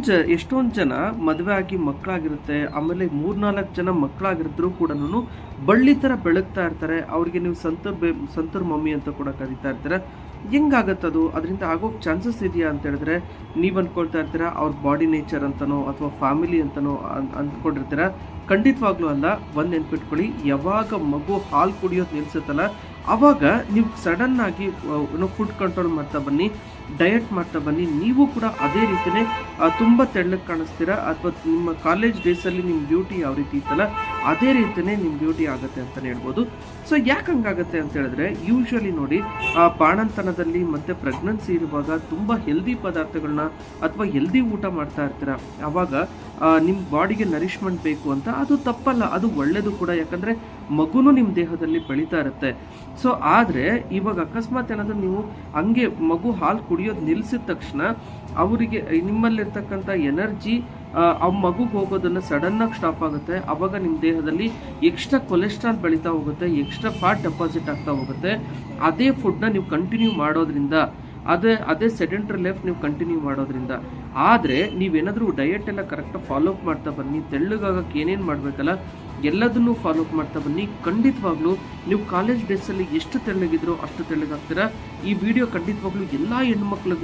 ಎಷ್ಟೊಂದು ಜ, ಎಷ್ಟೊಂದು ಜನ ಮದುವೆ ಆಗಿ ಮಕ್ಕಳಾಗಿರುತ್ತೆ, ಆಮೇಲೆ ಮೂರ್ನಾಲ್ಕು ಜನ ಮಕ್ಕಳಾಗಿರಿದ್ರು ಕೂಡ ಬಳ್ಳಿ ಥರ ಬೆಳಗ್ತಾ ಇರ್ತಾರೆ, ಅವ್ರಿಗೆ ನೀವು ಸಂತರ್ ಬೇ, ಸಂತರ್ ಮಮ್ಮಿ ಅಂತ ಕೂಡ ಕರಿತಾ ಇರ್ತೀರ. ಹೆಂಗಾಗತ್ತದು? ಅದರಿಂದ ಆಗೋ ಚಾನ್ಸಸ್ ಇದೆಯಾ ಅಂತ ಹೇಳಿದ್ರೆ, ನೀವು ಅಂದ್ಕೊಳ್ತಾ ಇರ್ತೀರ, ಅವ್ರ ಬಾಡಿ ನೇಚರ್ ಅಂತನೋ ಅಥವಾ ಫ್ಯಾಮಿಲಿ ಅಂತನೋ ಅಂದ್ಕೊಂಡಿರ್ತೀರ ಖಂಡಿತವಾಗ್ಲೂ ಅಲ್ಲ. ಒಂದು ನೆನ್ಪಿಟ್ಕೊಳ್ಳಿ. ಯಾವಾಗ ಮಗು ಹಾಲು ಕುಡಿಯೋದು ನಿಲ್ಸುತ್ತಲ್ಲ ಅವಾಗ ನೀವು ಸಡನ್ ಆಗಿ ಏನೋ ಫುಡ್ ಕಂಟ್ರೋಲ್ ಮಾಡ್ತಾ ಬನ್ನಿ ಡಯಟ್ ಮಾಡ್ತಾ ಬನ್ನಿ ನೀವು ಕೂಡ ಅದೇ ರೀತಿನೇ ಆ, ತುಂಬ ತೆಳ್ಳಗೆ ಕಾಣಿಸ್ತೀರಾ? ಅಥವಾ ನಿಮ್ಮ ಕಾಲೇಜ್ ಡೇಸಲ್ಲಿ ನಿಮ್ಮ ಬ್ಯೂಟಿ ಯಾವ ರೀತಿ ಇತ್ತಲ್ಲ ಅದೇ ರೀತಿಯೇ ನಿಮ್ಮ ಬ್ಯೂಟಿ ಆಗುತ್ತೆ ಅಂತಲೇ ಹೇಳ್ಬೋದು. ಸೊ ಯಾಕೆ ಹಂಗಾಗುತ್ತೆ ಅಂತ ಹೇಳಿದ್ರೆ ಯೂಶ್ವಲಿ ನೋಡಿ ಆ ಬಾಣಂತನದಲ್ಲಿ ಮತ್ತೆ ಪ್ರೆಗ್ನೆನ್ಸಿ ಇರುವಾಗ ತುಂಬ ಹೆಲ್ದಿ ಪದಾರ್ಥಗಳನ್ನ ಅಥವಾ ಹೆಲ್ದಿ ಊಟ ಮಾಡ್ತಾ ಇರ್ತೀರ? ಆವಾಗ ನಿಮ್ಮ ಬಾಡಿಗೆ ನರಿಷ್ಮೆಂಟ್ ಬೇಕು ಅಂತ ಅದು ತಪ್ಪಲ್ಲ ಅದು ಒಳ್ಳೆಯದು ಕೂಡ. ಯಾಕಂದರೆ ಮಗುನೂ ನಿಮ್ಮ ದೇಹದಲ್ಲಿ ಬೆಳೀತಾ ಇರುತ್ತೆ. ಸೊ ಆದರೆ, ಇವಾಗ ಅಕಸ್ಮಾತ್ ಏನಾದರೂ ನೀವು ಹಂಗೆ ಮಗು ಹಾಲು ಕುಡಿಯೋದು ನಿಲ್ಲಿಸಿದ ತಕ್ಷಣ ಅವರಿಗೆ ನಿಮ್ಮಲ್ಲಿರ್ತಕ್ಕಂಥ ಎನರ್ಜಿ, ಆ ಮಗುಗೆ ಹೋಗೋದನ್ನ ಸಡನ್ ಆಗಿ ಸ್ಟಾಪ್ ಆಗುತ್ತೆ. ಅವಾಗ ನಿಮ್ಮ ದೇಹದಲ್ಲಿ ಎಕ್ಸ್ಟ್ರಾ ಕೊಲೆಸ್ಟ್ರಾಲ್ ಬೆಳೀತಾ ಹೋಗುತ್ತೆ ಎಕ್ಸ್ಟ್ರಾ ಫ್ಯಾಟ್ ಡೆಪಾಸಿಟ್ ಆಗ್ತಾ ಹೋಗುತ್ತೆ. ಅದೇ ಫುಡ್ನ ನೀವು ಕಂಟಿನ್ಯೂ ಮಾಡೋದ್ರಿಂದ ಅದೇ ಅದೇ ಸೆಡೆಂಟ್ರಿ ಲೈಫ್ ನೀವು ಕಂಟಿನ್ಯೂ ಮಾಡೋದ್ರಿಂದ. ಆದರೆ, ನೀವೇನಾದರೂ ಡಯಟ್ ಎಲ್ಲ ಕರೆಕ್ಟಾಗಿ ಫಾಲೋ ಅಪ್ ಮಾಡ್ತಾ ಬನ್ನಿ. ತೆಳ್ಳಗಾಗಕ್ಕೆ ಏನೇನು ಮಾಡಬೇಕಲ್ಲ, ಎಲ್ಲದನ್ನೂ ಫಾಲೋ ಅಪ್ ಮಾಡ್ತಾ ಬನ್ನಿ. ಖಂಡಿತವಾಗ್ಲೂ ನೀವು ಕಾಲೇಜ್ ಡೇಸಲ್ಲಿ ಎಷ್ಟು ತೆಳ್ಳಗಿದ್ರೋ ಅಷ್ಟು ತೆಳ್ಳಗಾಗ್ತೀರಾ. ಈ ವಿಡಿಯೋ ಖಂಡಿತವಾಗ್ಲೂ ಎಲ್ಲ ಹೆಣ್ಮಕ್ಳಿಗೂ